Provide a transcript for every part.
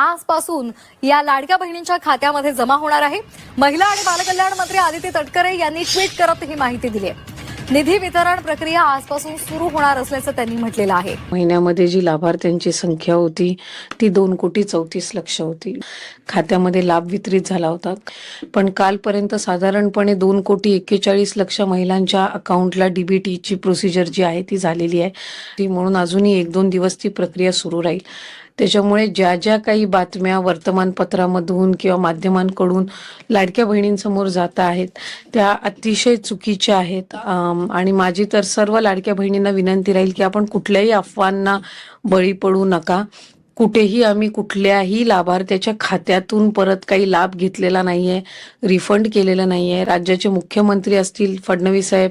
आजपासून या लाडक्या बहिणींच्या खात्यामध्ये जमा होणार आहे. महिला आणि बालकल्याण मंत्री आदिती तटकरे यांनी ट्विट करत ही माहिती दिली आहे. निधी वितरण प्रक्रिया आजपासून सुरू होणार असल्याचं त्यांनी म्हटलेलं आहे. महिन्यामध्ये जी लाभार्थ्यांची संख्या होती ती दोन कोटी चौतीस लक्ष होती. खात्यामध्ये लाभ वितरित झाला होता. पण कालपर्यंत साधारणपणे दोन कोटी एक्केचाळीस लक्ष महिलांच्या अकाउंटला डीबीटीची प्रोसिजर जी आहे ती झालेली आहे. ती म्हणून अजूनही एक दोन दिवस ती प्रक्रिया सुरू राहील. त्याच्यामुळे ज्या ज्या काही बातम्या वर्तमानपत्रामधून किंवा माध्यमांकडून लाडक्या बहिणींसमोर जात आहेत त्या अतिशय चुकीच्या आहेत. आणि माझी तर सर्व लाडक्या बहिणींना विनंती राहील की आपण कुठल्याही अफवांना बळी पडू नका. कुठेही आम्ही कुठल्याही लाभार्थ्याच्या खात्यातून परत काही लाभ घेतलेला नाहीये रिफंड केलेला नाहीये. राज्याचे मुख्यमंत्री असतील फडणवीस साहेब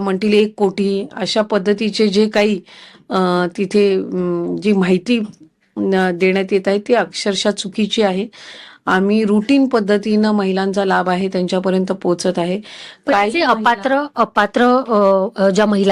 म्हणतील एक कोटी अशा पद्धतीचे जे काही तिथे जी माहिती देण्यात येत आहे ती अक्षरशः चुकीची आहे. आम्ही रुटीन पद्धतीनं महिलांचा लाभ आहे त्यांच्यापर्यंत पोहोचत आहे. महिला- अपात्र अपात्र ज्या महिला